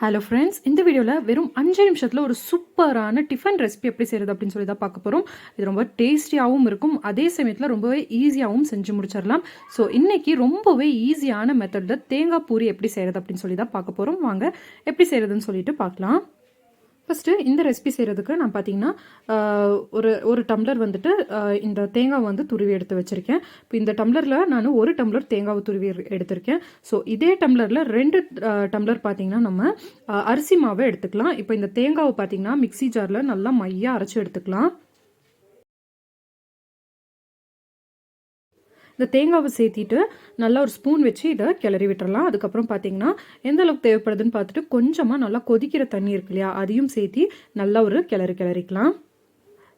Hello friends இந்த வீடியோவில் வெறும் அஞ்சு நிமிஷத்தில் ஒரு சூப்பரான டிஃபன் ரெசிபி எப்படி செய்கிறது அப்படின்னு சொல்லி தான் பார்க்க போகிறோம் இது ரொம்ப டேஸ்டியாகவும் இருக்கும். அதே சமயத்தில் ரொம்பவே ஈஸியாகவும் செஞ்சு முடிச்சிடலாம் ஸோ இன்றைக்கி ரொம்பவே ஈஸியான மெத்தடில் தேங்காய் பூரி எப்படி செய்கிறது அப்படின்னு சொல்லி தான் பார்க்க போகிறோம் வாங்க எப்படி செய்கிறதுன்னு சொல்லிட்டு பார்க்கலாம். ஃபஸ்ட்டு இந்த ரெசிபி செய்கிறதுக்கு நான் பார்த்தீங்கன்னா ஒரு ஒரு டம்ளர் வந்துட்டு இந்த தேங்காய் வந்து துருவி எடுத்து வச்சுருக்கேன். இப்போ இந்த டம்ளரில் நான் ஒரு டம்ளர் தேங்காவை துருவி எடுத்திருக்கேன். ஸோ இதே டம்ளரில் ரெண்டு டம்ளர் பார்த்தீங்கன்னா நம்ம அரிசி மாவை எடுத்துக்கலாம். இப்போ இந்த தேங்காவை பார்த்தீங்கன்னா மிக்ஸி ஜாரில் நல்லா மையாக அரைச்சி எடுத்துக்கலாம். இந்த தேங்காவை சேர்த்திட்டு நல்லா ஒரு ஸ்பூன் வச்சு இதை கிளறி விட்டுறலாம். அதுக்கப்புறம் பார்த்தீங்கன்னா எந்த அளவுக்கு தேவைப்படுதுன்னு பார்த்துட்டு கொஞ்சமாக நல்லா கொதிக்கிற தண்ணி இருக்கு இல்லையா அதையும் சேர்த்தி நல்லா ஒரு கிளறி கிளறிக்கலாம்.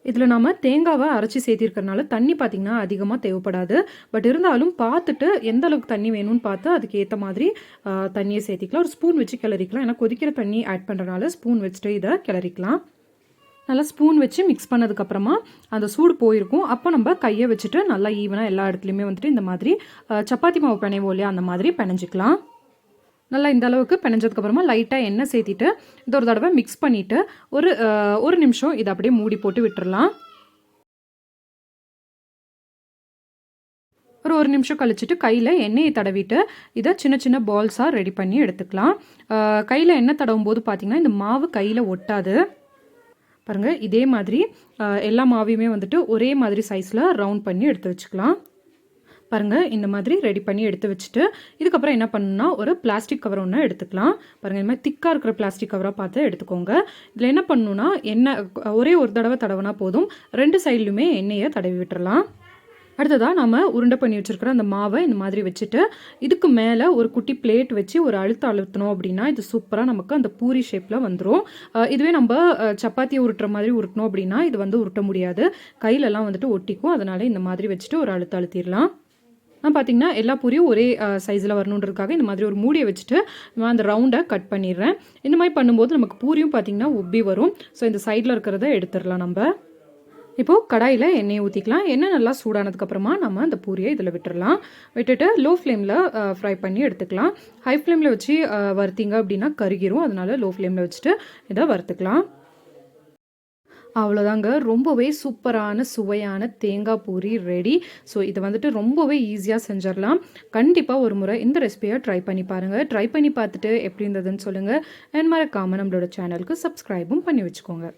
இதில் நாம் தேங்காவை அரைச்சி சேர்த்திருக்கறனால தண்ணி பார்த்திங்கன்னா அதிகமாக தேவைப்படாது. பட் இருந்தாலும் பார்த்துட்டு எந்த அளவுக்கு தண்ணி வேணும்னு பார்த்து அதுக்கு ஏற்ற மாதிரி தண்ணியை சேர்த்திக்கலாம். ஒரு ஸ்பூன் வச்சு கிளறிக்கலாம். ஏன்னா கொதிக்கிற தண்ணி ஆட் பண்ணுறனால ஸ்பூன் வச்சுட்டு இதை கிளறிக்கலாம். நல்லா ஸ்பூன் வச்சு மிக்ஸ் பண்ணதுக்கப்புறமா அந்த சூடு போயிருக்கும். அப்போ நம்ம கையை வச்சுட்டு நல்லா ஈவனாக எல்லா இடத்துலையுமே வந்துட்டு இந்த மாதிரி சப்பாத்தி மாவு பிணைவோம் இல்லையா அந்த மாதிரி பிணைஞ்சிக்கலாம். நல்லா இந்த அளவுக்கு பிணைஞ்சதுக்கப்புறமா லைட்டாக எண்ணெய் சேர்த்திட்டு இது ஒரு தடவை மிக்ஸ் பண்ணிவிட்டு ஒரு ஒரு நிமிஷம் இதை அப்படியே மூடி போட்டு விட்டுடலாம் ஒரு ஒரு நிமிஷம் கழிச்சிட்டு கையில் எண்ணெயை தடவிட்டு இதை சின்ன சின்ன பால்ஸாக ரெடி பண்ணி எடுத்துக்கலாம். கையில் எண்ணெய் தடவும் போது பார்த்தீங்கன்னா இந்த மாவு கையில் ஒட்டாது. பாருங்கள் இதே மாதிரி எல்லா மாவையுமே வந்துட்டு ஒரே மாதிரி சைஸில் ரவுண்ட் பண்ணி எடுத்து வச்சுக்கலாம். பாருங்கள் இந்த மாதிரி ரெடி பண்ணி எடுத்து வச்சுட்டு இதுக்கப்புறம் என்ன பண்ணணும்னா ஒரு பிளாஸ்டிக் கவர் ஒன்று எடுத்துக்கலாம். பாருங்கள் இந்த மாதிரி திக்காக இருக்கிற பிளாஸ்டிக் கவராக பார்த்து எடுத்துக்கோங்க. இதில் என்ன பண்ணணுன்னா எண்ணெய் ஒரே ஒரு தடவை தடவினா போதும். ரெண்டு சைட்லையுமே எண்ணெயை தடவி விட்டுறலாம். அடுத்ததாக நம்ம உருண்டை பண்ணி வச்சுருக்கிற அந்த மாவை இந்த மாதிரி வச்சுட்டு இதுக்கு மேலே ஒரு குட்டி பிளேட் வச்சு ஒரு அழுத்த அழுத்தணும் அப்படின்னா இது சூப்பராக நமக்கு அந்த பூரி ஷேப்பில் வந்துடும் இதுவே நம்ம சப்பாத்தியை உருட்டுற மாதிரி உருட்டணும் அப்படின்னா இது வந்து உருட்ட முடியாது. கையிலலாம் வந்துட்டு ஒட்டிக்கும். அதனால் இந்த மாதிரி வச்சுட்டு ஒரு அழுத்த அழுத்திடலாம். நான் பார்த்தீங்கன்னா எல்லா பூரியும் ஒரே சைஸில் வரணுன்றதுக்காக இந்த மாதிரி ஒரு மூடியை வச்சுட்டு நான் அந்த ரவுண்டை கட் பண்ணிடுறேன். இந்த மாதிரி பண்ணும்போது நமக்கு பூரியும் பார்த்தீங்கன்னா உப்பி வரும். ஸோ இந்த சைடில் இருக்கிறத எடுத்துடலாம் நம்ம. இப்போது கடாயில் எண்ணெயை ஊற்றிக்கலாம் எண்ணெய் நல்லா சூடானதுக்கப்புறமா நம்ம அந்த பூரியை இதில் விட்டுடலாம் விட்டுட்டு லோ ஃப்ளேமில் ஃப்ரை பண்ணி எடுத்துக்கலாம். ஹை ஃப்ளேமில் வச்சு வறுத்திங்க வறுத்தீங்க அப்படின்னா கருகிரும். அதனால லோ ஃப்ளேமில் வச்சுட்டு இதை வறுத்துக்கலாம். அவ்வளோதாங்க. ரொம்பவே சூப்பரான சுவையான தேங்காய் பூரி ரெடி ஸோ இதை வந்துட்டு ரொம்பவே ஈஸியாக செஞ்சிடலாம். கண்டிப்பாக ஒரு முறை இந்த ரெசிபியை ட்ரை பண்ணி பாருங்கள் ட்ரை பண்ணி பார்த்துட்டு எப்படி இருந்ததுன்னு சொல்லுங்கள் அண்ட் மறக்காமல் நம்மளோட சேனலுக்கு சப்ஸ்கிரைபும் பண்ணி வச்சுக்கோங்க.